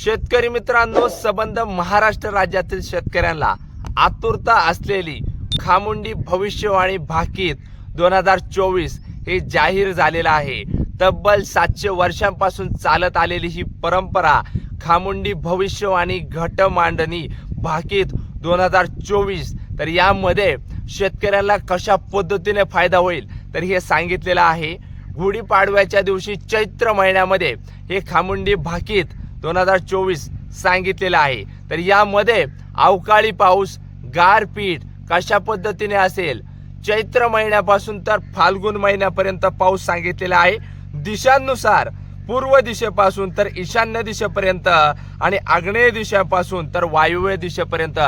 शेतकरी मित्रांनो संबंध महाराष्ट्र राज्यातील शेतकऱ्यांना आतुरता असलेली खामुंडी भविष्यवाणी भाकीत दोन हजार चोवीस हे जाहीर झालेलं आहे. तब्बल सातशे वर्षांपासून चालत आलेली ही परंपरा खामुंडी भविष्यवाणी घट मांडणी भाकीत दोन हजार चोवीस. तर यामध्ये शेतकऱ्यांना कशा पद्धतीने फायदा होईल तर हे सांगितलेलं आहे. गुढीपाडव्याच्या दिवशी चैत्र महिन्यामध्ये हे खामुंडी भाकीत दोन हजार चोवीस सांगितलेलं आहे. तर यामध्ये अवकाळी पाऊस गारपीट कशा पद्धतीने असेल? चैत्र महिन्यापासून तर फाल्गुन महिन्यापर्यंत पाऊस सांगितलेला आहे. दिशांनुसार पूर्व दिशेपासून तर ईशान्य दिशेपर्यंत आणि आग्नेय दिशेपासून तर वायव्य दिशेपर्यंत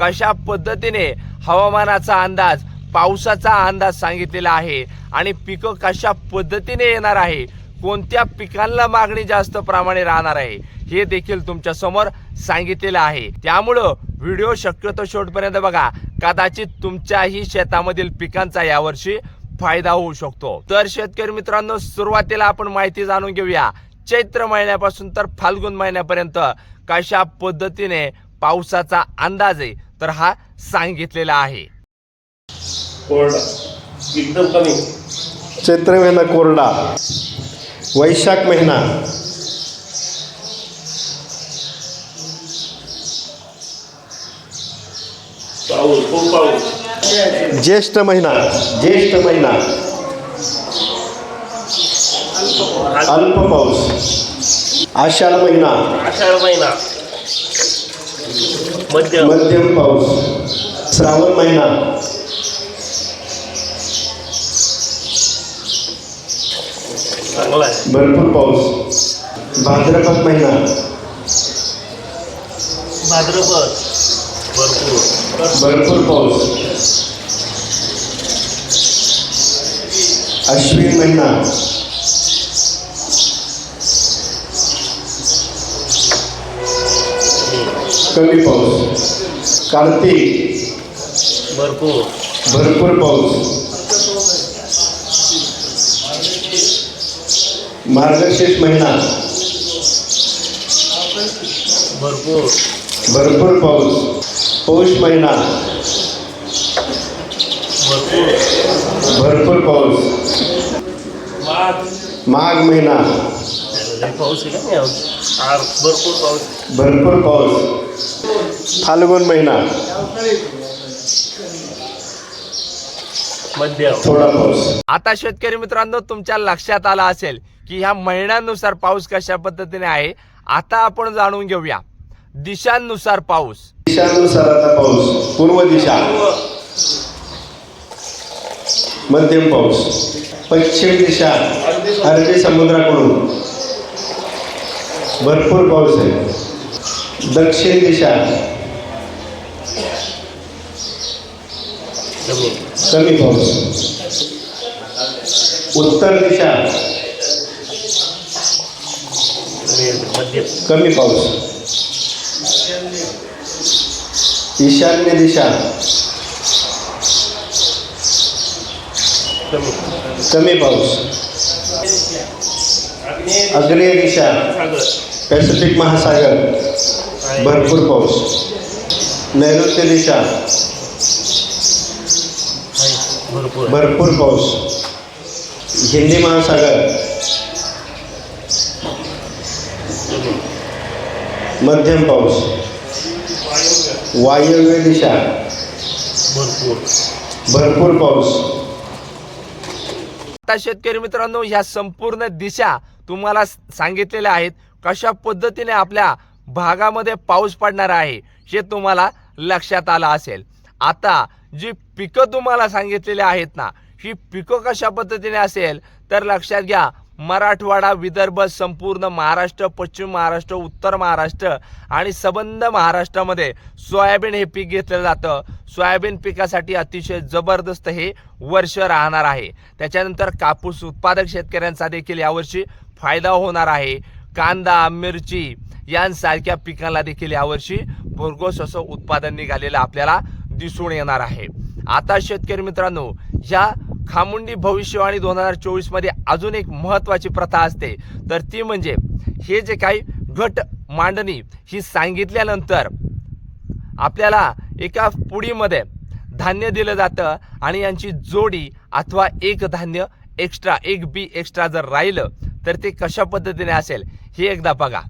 कशा पद्धतीने हवामानाचा अंदाज पावसाचा अंदाज सांगितलेला आहे आणि पिकं कशा पद्धतीने येणार आहे? कोणत्या पिकांना मागणी जास्त प्रमाणे राहणार आहे हे देखील तुमच्यासमोर सांगितलेलं आहे. त्यामुळं व्हिडिओ शक्यतो शेवटपर्यंत बघा. कदाचित तुमच्याही शेतामधील पिकांचा यावर्षी फायदा होऊ शकतो. तर शेतकरी मित्रांनो सुरुवातीला आपण माहिती जाणून घेऊया. चैत्र महिन्यापासून तर फाल्गुन महिन्यापर्यंत कशा पद्धतीने पावसाचा अंदाज आहे तर हा सांगितलेला आहे. कोरडा. एकदम कमी. चैत्र महिना कोरडा. वैशाख महिना. ज्येष्ठ महिना ज्येष्ठ महिना. अल्प पाऊस. आषाढ महिना. आषाढ महिना. मध्यम. मध्यम पाऊस. श्रावण महिना. चांगला आहे भरपूर पाऊस भाद्रपद महिना भाद्रपद भरपूर भरपूर पाऊस अश्विन महिना कमी पाऊस कार्तिक भरपूर भरपूर पाऊस मार्गशीर्ष महिना. भरपूर. भरपूर पाऊस. पौष महिना. भरपूर. पाऊस. माघ. महिना. पाऊस भरपूर पाऊस. भरपूर पाऊस. फाल्गुन महिना. थोडा पाऊस आता शेतकरी मित्रांनो तुमच्या लक्षात आला असेल की ह्या महिन्यानुसार पाऊस कशा पद्धतीने आहे आता आपण जाणून घेऊया. दिशांनुसार पाऊस. दिशांनुसार आता पाऊस. पूर्व दिशा. मध्यम पाऊस. पश्चिम दिशा. अरबी समुद्राकडून. भरपूर पाऊस आहे. दक्षिण दिशा. कमी पाऊस. उत्तर दिशा. कमी पाऊस. ईशान्य दिशा. कमी पाऊस. अग्नेय दिशा. पॅसिफिक महासागर. भरपूर पाऊस. नैऋत्य दिशा. भरपूर आहे. भरपूर पाऊस. हिंदी महासागर. मध्यम पाऊस. वायव्य दिशा. भरपूर. भरपूर पाऊस. आता शेतकरी मित्रांनो ह्या संपूर्ण दिशा तुम्हाला सांगितलेल्या आहेत. कशा पद्धतीने आपल्या भागामध्ये पाऊस पडणार आहे हे तुम्हाला लक्षात आलं असेल. आता जी पिकं तुम्हाला सांगितलेली आहेत ना ही पिकं कशा पद्धतीने असेल तर लक्षात घ्या मराठवाडा विदर्भ संपूर्ण महाराष्ट्र पश्चिम महाराष्ट्र उत्तर महाराष्ट्र आणि सबंध महाराष्ट्रामध्ये सोयाबीन हे पीक घेतलं जातं. सोयाबीन पिकासाठी अतिशय जबरदस्त हे वर्ष राहणार आहे. त्याच्यानंतर कापूस उत्पादक शेतकऱ्यांचा देखील यावर्षी फायदा होणार आहे. कांदा मिरची यांसारख्या पिकांना देखील यावर्षी भरघोस असं उत्पादन निघालेलं आपल्याला दिसून येणार आहे. आता शेतकरी मित्रांनो ह्या खामुंडी भविष्यवाणी दोन हजार चोवीसमध्ये अजून एक महत्त्वाची प्रथा असते. तर ती म्हणजे हे जे काही घट मांडणी ही सांगितल्यानंतर आपल्याला एका पुडीमध्ये धान्य दिलं जातं आणि यांची जोडी अथवा एक धान्य एक्स्ट्रा एक बी एक्स्ट्रा जर राहिलं तर ते कशा पद्धतीने असेल हे एकदा बघा.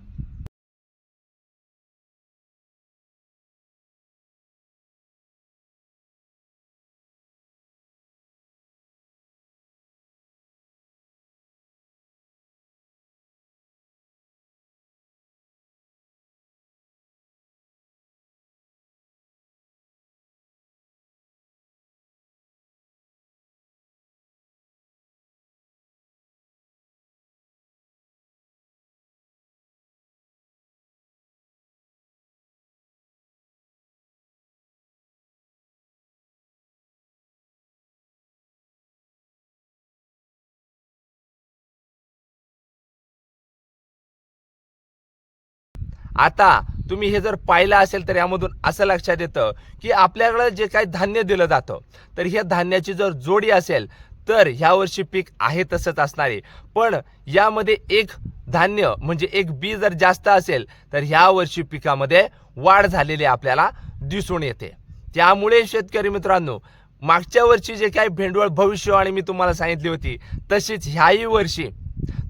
आता तुम्ही हे जर पाहिलं असेल तर यामधून असं लक्षात येतं की आपल्याकडं जे काही धान्य दिलं जातं तर ह्या धान्याची जर जोडी असेल तर ह्या वर्षी पीक आहे तसंच असणार. आहे पण यामध्ये एक धान्य म्हणजे एक बी जर जास्त असेल तर ह्या वर्षी पिकामध्ये वाढ झालेली आपल्याला दिसून येते. त्यामुळे शेतकरी मित्रांनो मागच्या वर्षी जे काही भेंडवळ भविष्यवाणी मी तुम्हाला सांगितली होती तशीच ह्याही वर्षी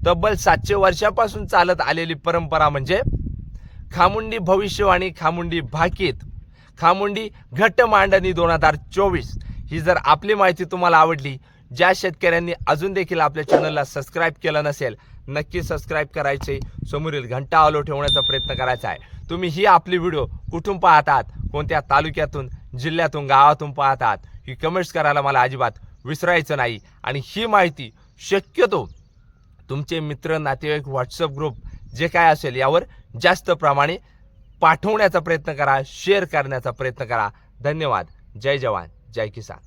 तब्बल सातशे वर्षापासून चालत आलेली परंपरा म्हणजे खामुंडी भविष्यवाणी खामुंडी भाकीत. खामुंडी घट्ट मांडणी दोन हजार चोवीस. ही जर आपली माहिती तुम्हाला आवडली ज्या शेतकऱ्यांनी अजून देखील आपल्या चॅनलला सबस्क्राईब केलं नसेल नक्की सबस्क्राईब करायचे. समोरील घंटा आलो ठेवण्याचा प्रयत्न करायचा आहे. तुम्ही ही आपली व्हिडिओ कुठून पाहतात कोणत्या तालुक्यातून जिल्ह्यातून गावातून पाहतात ही कमेंट्स करायला मला अजिबात विसरायचं नाही. आणि ही माहिती शक्यतो तुमचे मित्र नातेवाईक व्हॉट्सअप ग्रुप जे काय असेल यावर जास्त प्रमाणे पाठवण्याचा प्रयत्न करा शेअर करण्याचा प्रयत्न करा. धन्यवाद. जय जवान. जय किसान.